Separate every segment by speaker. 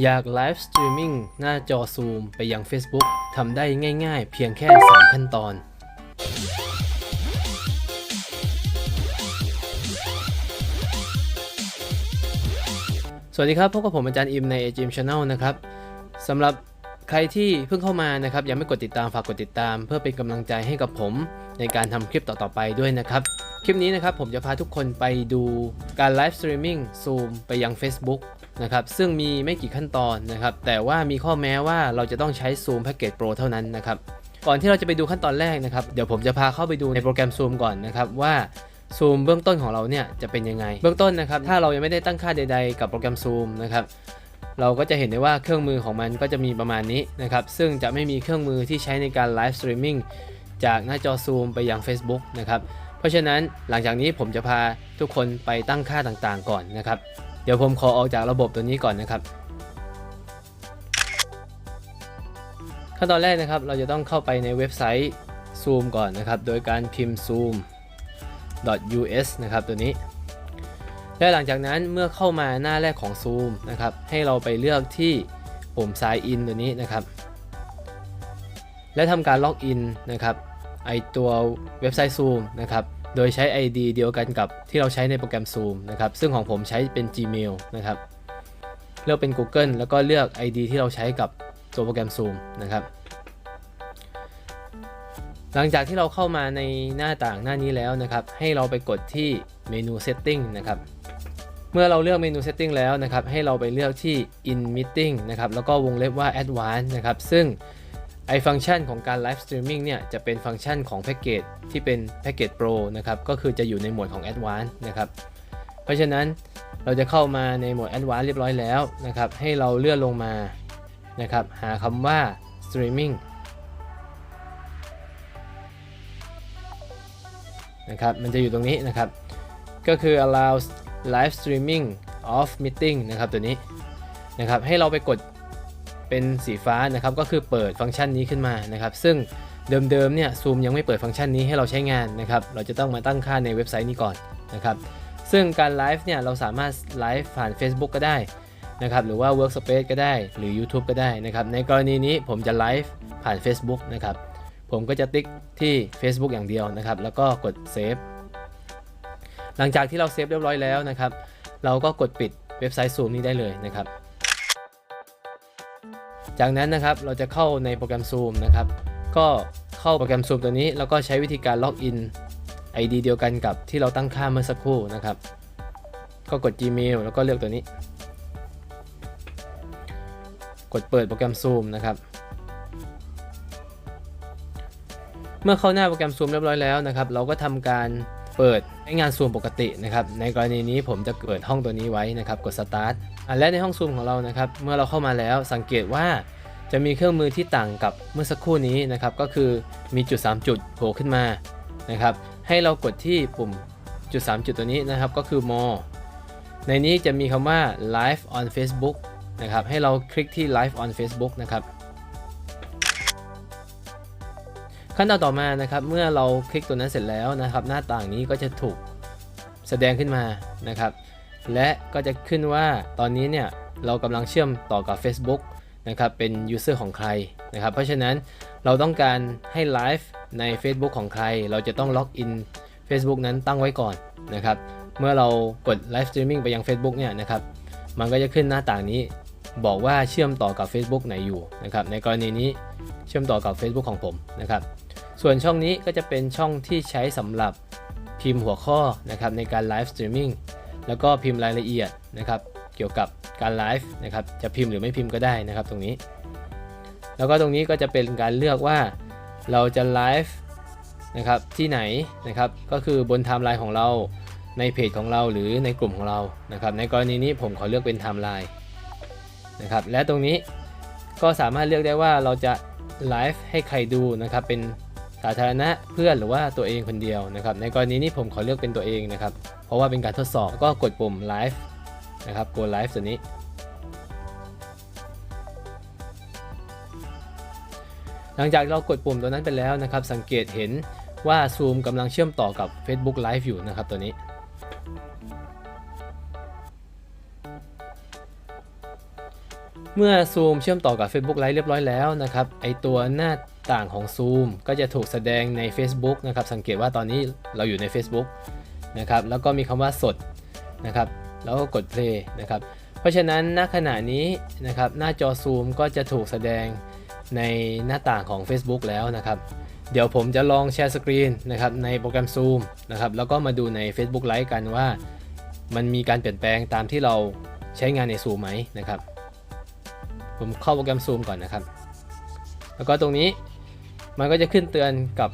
Speaker 1: อยากไลฟ์สตรีมมิ่งหน้าจอซูมไปยัง Facebook ทำได้ง่ายๆ เพียงแค่ 3 ขั้นตอน สวัสดีครับ พบกับผมอาจารย์อิมใน a g m Channel นะครับสำหรับใครที่เพิ่งเข้ามานะครับ ยังไม่กดติดตามฝากกดติดตาม เพื่อเป็นกำลังใจให้กับผมในการทำคลิปต่อๆไปด้วยนะครับ คลิปนี้นะครับผมจะพาทุกคนไปดูการไลฟ์สตรีมมิ่งซูมไปยัง Facebook นะครับซึ่งมีไม่กี่ขั้นตอนนะครับแต่ว่ามีข้อแม้ว่าเราจะต้องใช้ซูมแพ็กเกจโปรเท่านั้นนะครับก่อนที่เราจะไปดูขั้นตอนแรกนะครับเดี๋ยวผมจะพาเข้าไปดูในโปรแกรมซูมก่อนนะครับว่าซูมเบื้องต้นของเราเนี่ยจะเป็นยังไง เบื้องต้นนะครับถ้าเรายังไม่ได้ตั้งค่าใด ๆ กับโปรแกรมซูมนะครับเราก็จะเห็นได้ว่าเครื่องมือของมันก็จะมีประมาณนี้นะครับซึ่งจะไม่มีเครื่องมือที่ใช้ในการไลฟ์สตรีมมิ่งจากหน้าจอซูมไปยัง Facebook นะครับเพราะฉะนั้นหลังจากนี้ผมจะพาทุกคนไปตั้งค่าต่างๆก่อนนะครับ เดี๋ยวผมขอออกจากระบบตัวนี้ก่อนนะครับ ขั้นตอนแรกนะครับ เราจะต้องเข้าไปในเว็บไซต์ Zoom ก่อนนะครับ โดยการพิมพ์ zoom us นะครับตัวนี้และหลังจากนั้นเมื่อเข้ามาหน้าแรกของ Zoom นะครับ ให้เราไปเลือกที่ปุ่ม sign in ตัวนี้นะครับ และทำการล็อกอินนะครับไอตัวเว็บไซต์ Zoom นะครับ โดยใช้ ID เดียวกันกับที่เราใช้ในโปรแกรม Zoom นะครับ ซึ่งของผมใช้เป็น Gmail นะครับ เลือกเป็น Google แล้วก็เลือก ID ที่เราใช้กับตัวโปรแกรม Zoom นะครับ หลังจากที่เราเข้ามาในหน้าต่างหน้านี้แล้วนะครับ ให้เราไปกดที่เมนู Setting นะครับ เมื่อเราเลือกเมนู Setting แล้วนะครับ ให้เราไปเลือกที่ In Meeting นะครับ แล้วก็วงเล็บว่า Advanced นะครับ ซึ่ง ไอฟังก์ชันของการไลฟ์สตรีมมิ่งเนี่ยจะเป็นฟังก์ชันของแพ็กเกจที่เป็นแพ็กเกจ Pro นะครับ ก็คือจะอยู่ในหมวดของ Advanced นะครับ เพราะฉะนั้นเราจะเข้ามาในหมวด Advanced เรียบร้อยแล้วนะครับ ให้เราเลื่อนลงมานะครับ หาคำว่า Streaming นะครับ มันจะอยู่ตรงนี้นะครับ ก็คือ allow live streaming of meeting นะครับตัวนี้นะครับ ให้เราไปกด เป็นสีฟ้านะครับก็คือเปิดฟังก์ชันนี้ขึ้นมานะครับซึ่งเดิมๆเนี่ยซูมยังไม่เปิดฟังก์ชันนี้ให้เราใช้งานนะครับเราจะต้องมาตั้งค่าในเว็บไซต์นี้ก่อนนะครับซึ่งการไลฟ์เนี่ยเราสามารถไลฟ์ผ่าน Facebook ก็ได้นะครับหรือว่า Workspace ก็ได้หรือ YouTube ก็ได้นะครับในกรณีนี้ผมจะไลฟ์ผ่าน Facebook นะครับผมก็จะติ๊กที่ Facebook อย่างเดียวนะครับแล้วก็กดเซฟหลังจากที่เราเซฟเรียบร้อยแล้วนะครับเราก็กดปิดเว็บไซต์ Zoom นี้ได้เลยนะครับ จากนั้นนะครับเราจะเข้าในโปรแกรม Zoom นะครับ ก็เข้าโปรแกรม Zoom ตัวนี้ แล้วก็ใช้วิธีการล็อกอิน ID เดียวกันกับที่เราตั้งค่าเมื่อสักครู่นะครับ ก็กด Gmail แล้วก็เลือกตัวนี้ กดเปิดโปรแกรม Zoom นะครับ เมื่อเข้าหน้าโปรแกรม Zoom เรียบร้อยแล้วนะครับ เราก็ทำการ เปิดให้งาน Zoom ปกตินะครับ ในกรณีนี้ผมจะเปิดห้องตัวนี้ไว้นะครับ กด Start อะและในห้อง Zoom ของเรานะครับ เมื่อเราเข้ามาแล้วสังเกตว่าจะมีเครื่องมือที่ต่างกับเมื่อสักครู่นี้นะครับ ก็คือมีจุด 3 จุดโผล่ขึ้นมานะครับ ให้เรากดที่ปุ่มจุด 3 จุดตัวนี้นะครับ ก็คือ more ในนี้จะมีคำว่า live on Facebook นะครับ ให้เราคลิกที่ live on Facebook นะครับ ขั้นตอนต่อมานะครับเมื่อเราคลิกตัวนั้นเสร็จแล้วนะครับ หน้าต่างนี้ก็จะถูกแสดงขึ้นมานะครับ และก็จะขึ้นว่าตอนนี้เนี่ยเรากำลังเชื่อมต่อกับ Facebook นะครับเป็น user ของใครนะครับ เพราะฉะนั้นเราต้องการให้ไลฟ์ใน Facebook ของใคร เราจะต้องล็อกอิน Facebook นั้นตั้งไว้ก่อนนะครับ เมื่อเรากด Live Streaming ไปยัง Facebook เนี่ยนะครับ มันก็จะขึ้นหน้าต่างนี้ บอกว่าเชื่อมต่อกับ Facebook ไหนอยู่นะครับในกรณีนี้เชื่อมต่อกับ Facebook ของผมนะครับส่วนช่องนี้ก็จะเป็นช่องที่ใช้สำหรับพิมพ์หัวข้อนะครับในการไลฟ์สตรีมมิ่งแล้วก็พิมพ์รายละเอียดนะครับเกี่ยวกับการไลฟ์นะครับจะพิมพ์หรือไม่พิมพ์ก็ได้นะครับตรงนี้ แล้วก็ตรงนี้ก็จะเป็นการเลือกว่าเราจะไลฟ์นะครับที่ไหนนะครับก็คือบนไทม์ไลน์ของเราในเพจของเราหรือในกลุ่มของเรานะครับในกรณีนี้ผมขอเลือกเป็นไทม์ไลน์ นะครับและตรงนี้ก็สามารถเลือกได้ว่าเราจะไลฟ์ให้ใครดูนะครับเป็นสาธารณะเพื่อนหรือว่าตัวเองคนเดียวนะครับในกรณีนี้ผมขอเลือกเป็นตัวเองนะครับเพราะว่าเป็นการทดสอบก็กดปุ่ม live นะครับ go live ตัวนี้ หลังจากเรากดปุ่มตัวนั้นไปแล้วนะครับสังเกตเห็นว่า Zoom กำลังเชื่อมต่อกับ Facebook Live อยู่นะครับตัวนี้ เมื่อ Zoom เชื่อมต่อกับ Facebook Live เรียบร้อยแล้วนะครับ ไอตัวหน้าต่างของ Zoom ก็จะถูกแสดงใน Facebook นะครับ สังเกตว่าตอนนี้เราอยู่ใน Facebook นะครับ แล้วก็มีคำว่าสดนะครับ แล้วก็กด play นะครับ เพราะฉะนั้นณขณะนี้นะครับ หน้าจอ Zoom ก็จะถูกแสดงในหน้าต่างของ Facebook แล้วนะครับ เดี๋ยวผมจะลองแชร์สกรีนนะครับในโปรแกรม Zoom นะครับ แล้วก็มาดูใน Facebook Live กันว่า มันมีการเปลี่ยนแปลงตามที่เราใช้งานใน Zoom ไหมนะครับ ผมเข้าโปรแกรม Zoom ก่อนนะครับ แล้วก็ตรงนี้มันก็จะขึ้นเตือนกับ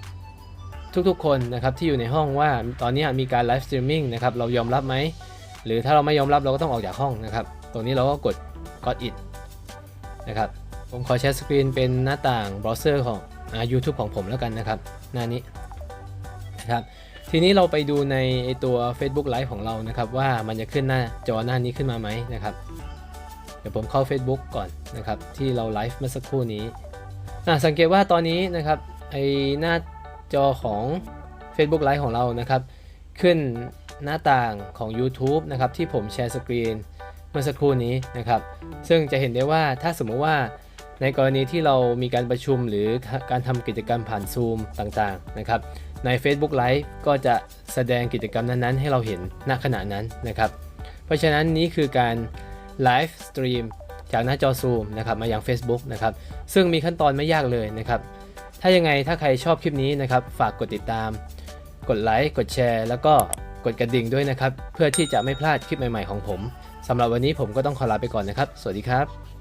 Speaker 1: ทุกๆ คนนะครับที่อยู่ในห้องว่าตอนนี้มีการไลฟ์สตรีมมิ่งนะครับเรายอมรับไหม หรือถ้าเราไม่ยอมรับเราก็ต้องออกจากห้องนะครับ ตรงนี้เราก็กด got it นะครับผมขอแชร์สกรีนเป็นหน้าต่างเบราว์เซอร์ของอ่า YouTube ของผมแล้วกันนะครับหน้านี้นะครับทีนี้เราไปดูในไอตัว Facebook Live ของเรานะครับว่ามันจะขึ้นหน้าจอหน้านี้ขึ้นมาไหมนะครับ เดี๋ยวผมเข้า Facebook ก่อนนะครับที่เราไลฟ์เมื่อสักครู่นี้อะสังเกตว่าตอนนี้นะครับไอหน้าจอของ Facebook Live ของเรานะครับ ขึ้นหน้าต่างของ YouTube นะครับที่ผมแชร์สกรีนเมื่อสักครู่นี้นะครับ ซึ่งจะเห็นได้ว่าถ้าสมมติว่าในกรณีที่เรามีการประชุมหรือการทำกิจกรรมผ่าน Zoom ต่างๆนะครับ ใน Facebook Live ก็จะแสดงกิจกรรมนั้นๆ ให้เราเห็นณขณะนั้นนะครับ เพราะฉะนั้นนี้คือการ ไลฟ์สตรีมจากหน้าจอ Zoom นะครับมาอย่าง Facebook นะครับซึ่งมีขั้นตอนไม่ยากเลยนะครับถ้ายังไงถ้าใครชอบคลิปนี้นะครับฝากกดติดตาม กดไลค์กดแชร์ แล้วก็กดกระดิ่งด้วยนะครับ เพื่อที่จะไม่พลาดคลิปใหม่ๆของผมสำหรับวันนี้ผมก็ต้องขอลาไปก่อนนะครับ สวัสดีครับ